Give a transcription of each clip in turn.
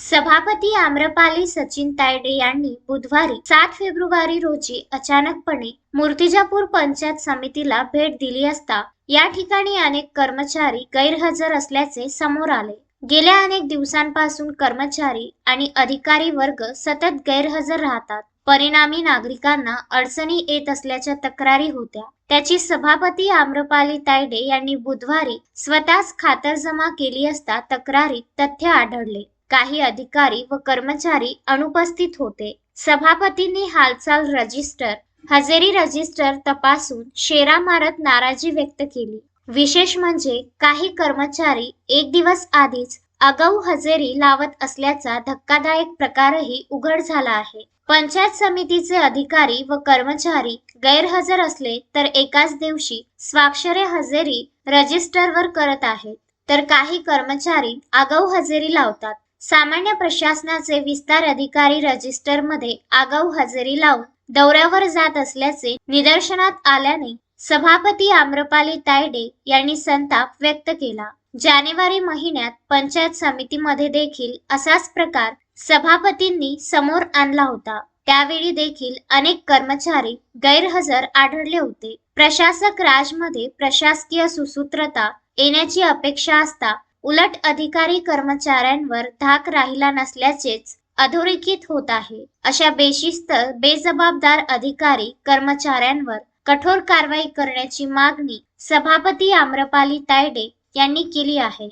सभापती आम्रपाली सचिन तायडे यांनी बुधवारी सात फेब्रुवारी रोजी अचानकपणे मूर्तिजापूर पंचायत समितीला भेट दिली असता या ठिकाणी अनेक कर्मचारी गैरहजर असल्याचे समोर आले. गेल्या अनेक दिवसांपासून कर्मचारी आणि अधिकारी वर्ग सतत गैरहजर राहतात. परिणामी नागरिकांना अडचणी येत असल्याच्या तक्रारी होत्या. त्याची सभापती आम्रपाली तायडे यांनी बुधवारी स्वतःच खातरजमा केली असता तक्रारीत तथ्य आढळले. काही अधिकारी व कर्मचारी अनुपस्थित होते. सभापतींनी हालचाल रजिस्टर हजेरी रजिस्टर तपासून शेरा मारत नाराजी व्यक्त केली. विशेष म्हणजे काही कर्मचारी एक दिवस आधीच आगाऊ हजेरी लावत असल्याचा धक्कादायक प्रकारही उघड झाला आहे. पंचायत समितीचे अधिकारी व कर्मचारी गैरहजर असले तर एकाच दिवशी स्वाक्षरे हजेरी रजिस्टरवर करत आहेत. तर काही कर्मचारी आगाऊ हजेरी लावतात. सामान्य प्रशासनाचे विस्तार अधिकारी रजिस्टरमध्ये आगाऊ हजेरी लावून दौऱ्यावर जात असल्याचे निदर्शनात आल्याने सभापती आम्रपाली तायडे यांनी संताप व्यक्त केला. जानेवारी महिन्यात पंचायत समितीमध्ये देखील असाच प्रकार सभापतींनी समोर आणला होता. त्यावेळी देखील अनेक कर्मचारी गैरहजर आढळले होते. प्रशासक राजमध्ये प्रशासकीय सुसूत्रता येण्याची अपेक्षा असता उलट अधिकारी कर्मचाऱ्यांवर धाक राहिला नसल्याचेच अधोरेखित होत आहे. अशा बेशिस्त बेजबाबदार अधिकारी कर्मचाऱ्यांवर कठोर कारवाई करण्याची मागणी सभापती आम्रपाली तायडे यांनी केली आहे.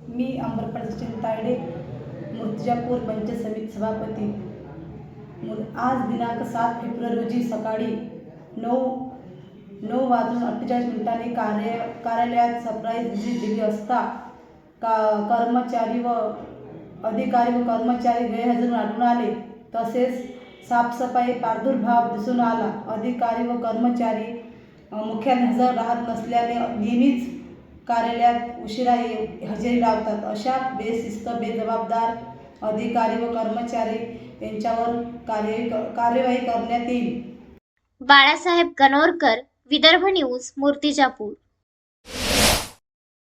मी अमरपाल तायडे मूर्तिजापूर पंचायत समिती सभापती. आज दिनांक सात फेब्रुवारी रोजी सकाळी नऊ नऊ वाजून अठ्ठेचाळीस मिनिटांनी कार्य कार्यालयात सरप्राईज व्हिजिट दिली असता का कर्मचारी व अधिकारी व कर्मचारी गैरहजर आढळून आले. तसेच साफसफाई प्रादुर्भाव दिसून आला. अधिकारी व कर्मचारी अ, मुख्याने हजर राहत नसल्याने नेहमीच कार्यालयात उशिरा हजेरी लावतात. अशा बेशिस्त बेजबाबदार अधिकारी व कर्मचारी यांच्यावर कार्य कार्यवाही करण्यात येईल. बाळासाहेब कनोरकर विदर्भ न्यूज मूर्तिजापूर.